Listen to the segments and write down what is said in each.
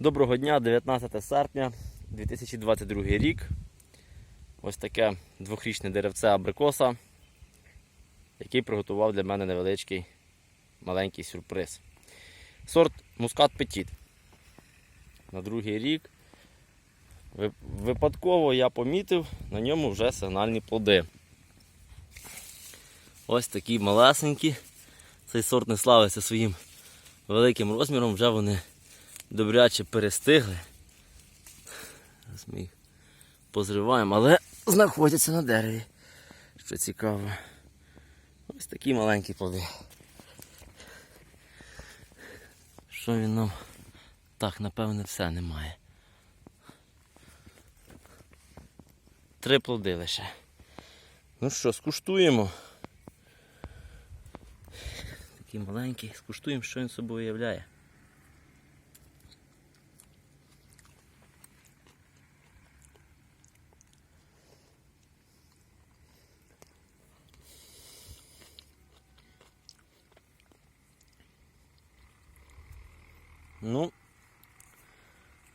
Доброго дня, 19 серпня 2022 рік. Ось таке двохрічне деревце абрикоса, який приготував для мене невеличкий маленький сюрприз. Сорт Мускат Петіт. На другий рік. Випадково я помітив, на ньому вже сигнальні плоди. Ось такі малесенькі. Цей сорт не славиться своїм великим розміром, вже вони добряче перестигли. Зараз ми їх позриваємо, але знаходяться на дереві. Що цікаво. Ось такі маленькі плоди. Що він нам? Так, напевне, все немає. Три плоди лише. Ну що, скуштуємо. Такі маленькі, скуштуємо, що він собою являє. Ну,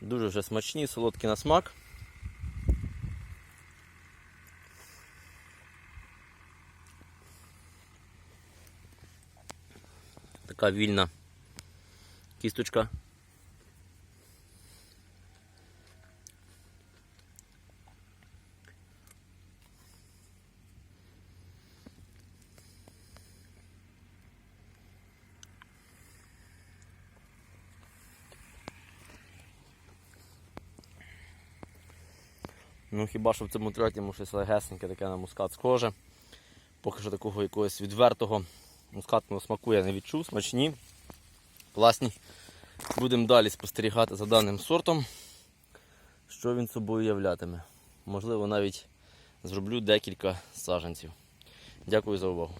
дуже вже смачні, солодкі на смак. Така вільна кісточка. Ну хіба що в цьому третьому щось легесеньке, таке на мускат схоже. Поки що такого якогось відвертого мускатного смаку я не відчув, смачні, класні. Будемо далі спостерігати за даним сортом, що він собою являтиме. Можливо, навіть зроблю декілька саженців. Дякую за увагу.